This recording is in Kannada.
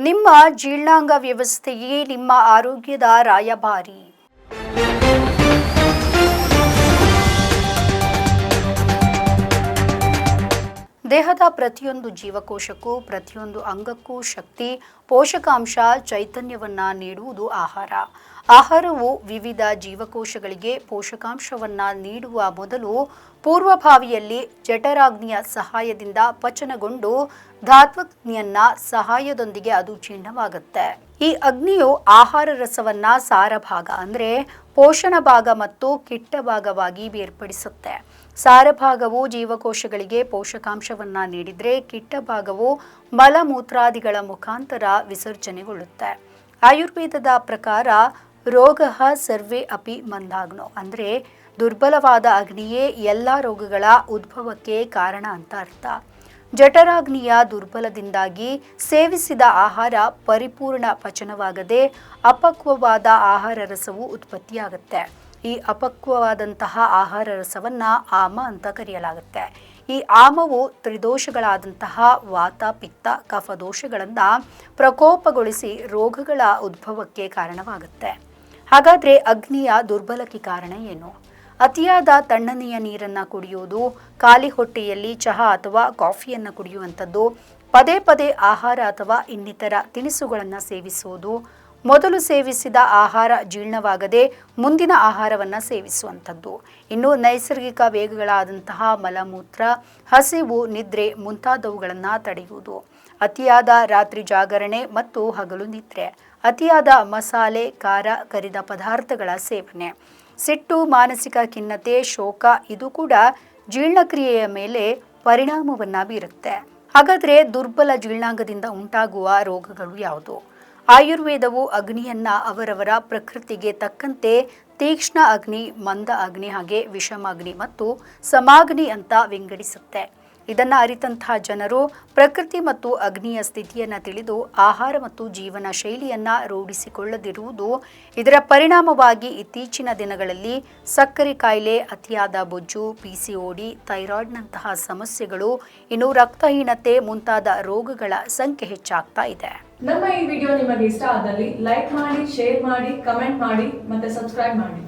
ನಿಮ್ಮ ಜೀರ್ಣಾಂಗ ವ್ಯವಸ್ಥೆಯೇ ನಿಮ್ಮ ಆರೋಗ್ಯದ ರಾಯಭಾರಿ. ದೇಹದ ಪ್ರತಿಯೊಂದು ಜೀವಕೋಶಕ್ಕೂ, ಪ್ರತಿಯೊಂದು ಅಂಗಕ್ಕೂ ಶಕ್ತಿ, ಪೋಷಕಾಂಶ, ಚೈತನ್ಯವನ್ನ ನೀಡುವುದು ಆಹಾರ. ಆಹಾರವು ವಿವಿಧ ಜೀವಕೋಶಗಳಿಗೆ ಪೋಷಕಾಂಶವನ್ನ ನೀಡುವ ಮೊದಲು ಪೂರ್ವಭಾವಿಯಲ್ಲಿ ಜಠರಾಗ್ನಿಯ ಸಹಾಯದಿಂದ ಪಚನಗೊಂಡು ಧಾತ್ವಗ್ನಿಯನ್ನ ಸಹಾಯದೊಂದಿಗೆ ಅದು ಜೀರ್ಣವಾಗುತ್ತೆ ಈ ಅಗ್ನಿಯು ಆಹಾರ ರಸವನ್ನ ಸಾರ ಭಾಗ ಅಂದ್ರೆ ಪೋಷಣ ಭಾಗ ಮತ್ತು ಕಿಟ್ಟ ಭಾಗವಾಗಿ ಬೇರ್ಪಡಿಸುತ್ತೆ. ಸಾರ ಭಾಗವು ಜೀವಕೋಶಗಳಿಗೆ ಪೋಷಕಾಂಶವನ್ನ ನೀಡಿದ್ರೆ ಕಿಟ್ಟ ಭಾಗವು ಮಲಮೂತ್ರಾದಿಗಳ ಮುಖಾಂತರ ವಿಸರ್ಜನೆಗೊಳ್ಳುತ್ತೆ. ಆಯುರ್ವೇದದ ಪ್ರಕಾರ ರೋಗ ಸರ್ವೇ ಅಪಿ ಮಂದಾಗ್ನೋ ಅಂದ್ರೆ ದುರ್ಬಲವಾದ ಅಗ್ನಿಯೇ ಎಲ್ಲ ರೋಗಗಳ ಉದ್ಭವಕ್ಕೆ ಕಾರಣ ಅಂತ ಅರ್ಥ. ಜಠರಾಗ್ನಿಯ ದುರ್ಬಲದಿಂದಾಗಿ ಸೇವಿಸಿದ ಆಹಾರ ಪರಿಪೂರ್ಣ ಪಚನವಾಗದೆ ಅಪಕ್ವವಾದ ಆಹಾರ ರಸವು ಉತ್ಪತ್ತಿಯಾಗುತ್ತೆ. ಈ ಅಪಕ್ವವಾದಂತಹ ಆಹಾರ ರಸವನ್ನ ಆಮ ಅಂತ ಕರೆಯಲಾಗುತ್ತೆ. ಈ ಆಮವು ತ್ರಿದೋಷಗಳಾದಂತಹ ವಾತ, ಪಿತ್ತ, ಕಫ ದೋಷಗಳಿಂದ ಪ್ರಕೋಪಗೊಳಿಸಿ ರೋಗಗಳ ಉದ್ಭವಕ್ಕೆ ಕಾರಣವಾಗುತ್ತೆ. ಹಾಗಾದ್ರೆ ಅಗ್ನಿಯ ದುರ್ಬಲಕ್ಕೆ ಕಾರಣ ಏನು? ಅತಿಯಾದ ತಣ್ಣನೆಯ ನೀರನ್ನು ಕುಡಿಯುವುದು, ಖಾಲಿ ಹೊಟ್ಟೆಯಲ್ಲಿ ಚಹಾ ಅಥವಾ ಕಾಫಿಯನ್ನು ಕುಡಿಯುವಂಥದ್ದು, ಪದೇ ಪದೇ ಆಹಾರ ಅಥವಾ ಇನ್ನಿತರ ತಿನಿಸುಗಳನ್ನು ಸೇವಿಸುವುದು, ಮೊದಲು ಸೇವಿಸಿದ ಆಹಾರ ಜೀರ್ಣವಾಗದೆ ಮುಂದಿನ ಆಹಾರವನ್ನು ಸೇವಿಸುವಂಥದ್ದು. ಇನ್ನು ನೈಸರ್ಗಿಕ ವೇಗಗಳಾದಂತಹ ಮಲಮೂತ್ರ, ಹಸಿವು, ನಿದ್ರೆ ಮುಂತಾದವುಗಳನ್ನು ತಡೆಯುವುದು. ಅತಿಯಾದ ರಾತ್ರಿ ಜಾಗರಣೆ ಮತ್ತು ಹಗಲು ನಿದ್ರೆ. ಅತಿಯಾದ ಮಸಾಲೆ, ಖಾರ, ಕರಿದ ಪದಾರ್ಥಗಳ ಸೇವನೆ. ಸಿಟ್ಟು, ಮಾನಸಿಕ ಖಿನ್ನತೆ, ಶೋಕ ಇದು ಕೂಡ ಜೀರ್ಣಕ್ರಿಯೆಯ ಮೇಲೆ ಪರಿಣಾಮವನ್ನ ಬೀರುತ್ತೆ. ಹಾಗಾದ್ರೆ ದುರ್ಬಲ ಜೀರ್ಣಾಂಗದಿಂದ ಉಂಟಾಗುವ ರೋಗಗಳು ಯಾವುದು? ಆಯುರ್ವೇದವು ಅಗ್ನಿಯನ್ನ ಅವರವರ ಪ್ರಕೃತಿಗೆ ತಕ್ಕಂತೆ ತೀಕ್ಷ್ಣ ಅಗ್ನಿ, ಮಂದ ಅಗ್ನಿ ಹಾಗೆ ವಿಷಮ ಅಗ್ನಿ ಮತ್ತು ಸಮಾಗ್ನಿ ಅಂತ ವಿಂಗಡಿಸುತ್ತೆ. ಇದನ್ನ ಅರಿತಂತಹ ಜನರು ಪ್ರಕೃತಿ ಮತ್ತು ಅಗ್ನಿಯ ಸ್ಥಿತಿಯನ್ನು ತಿಳಿದು ಆಹಾರ ಮತ್ತು ಜೀವನ ಶೈಲಿಯನ್ನ ರೂಢಿಸಿಕೊಳ್ಳದಿರುವುದು ಇದರ ಪರಿಣಾಮವಾಗಿ ಇತ್ತೀಚಿನ ದಿನಗಳಲ್ಲಿ ಸಕ್ಕರೆ ಕಾಯಿಲೆ, ಅತಿಯಾದ ಬೊಜ್ಜು ಪಿಸಿಒಡಿ ಥೈರಾಯ್ಡ್ನಂತಹ ಸಮಸ್ಯೆಗಳು, ಇನ್ನು ರಕ್ತಹೀನತೆ ಮುಂತಾದ ರೋಗಗಳ ಸಂಖ್ಯೆ ಹೆಚ್ಚಾಗ್ತಾ ಇದೆ. ನಮ್ಮ ಈ ವಿಡಿಯೋ ನಿಮಗೆ ಇಷ್ಟ ಆದಲ್ಲಿ ಲೈಕ್ ಮಾಡಿ, ಶೇರ್ ಮಾಡಿ, ಕಮೆಂಟ್ ಮಾಡಿ ಮತ್ತೆ ಸಬ್ಸ್ಕ್ರೈಬ್ ಮಾಡಿ.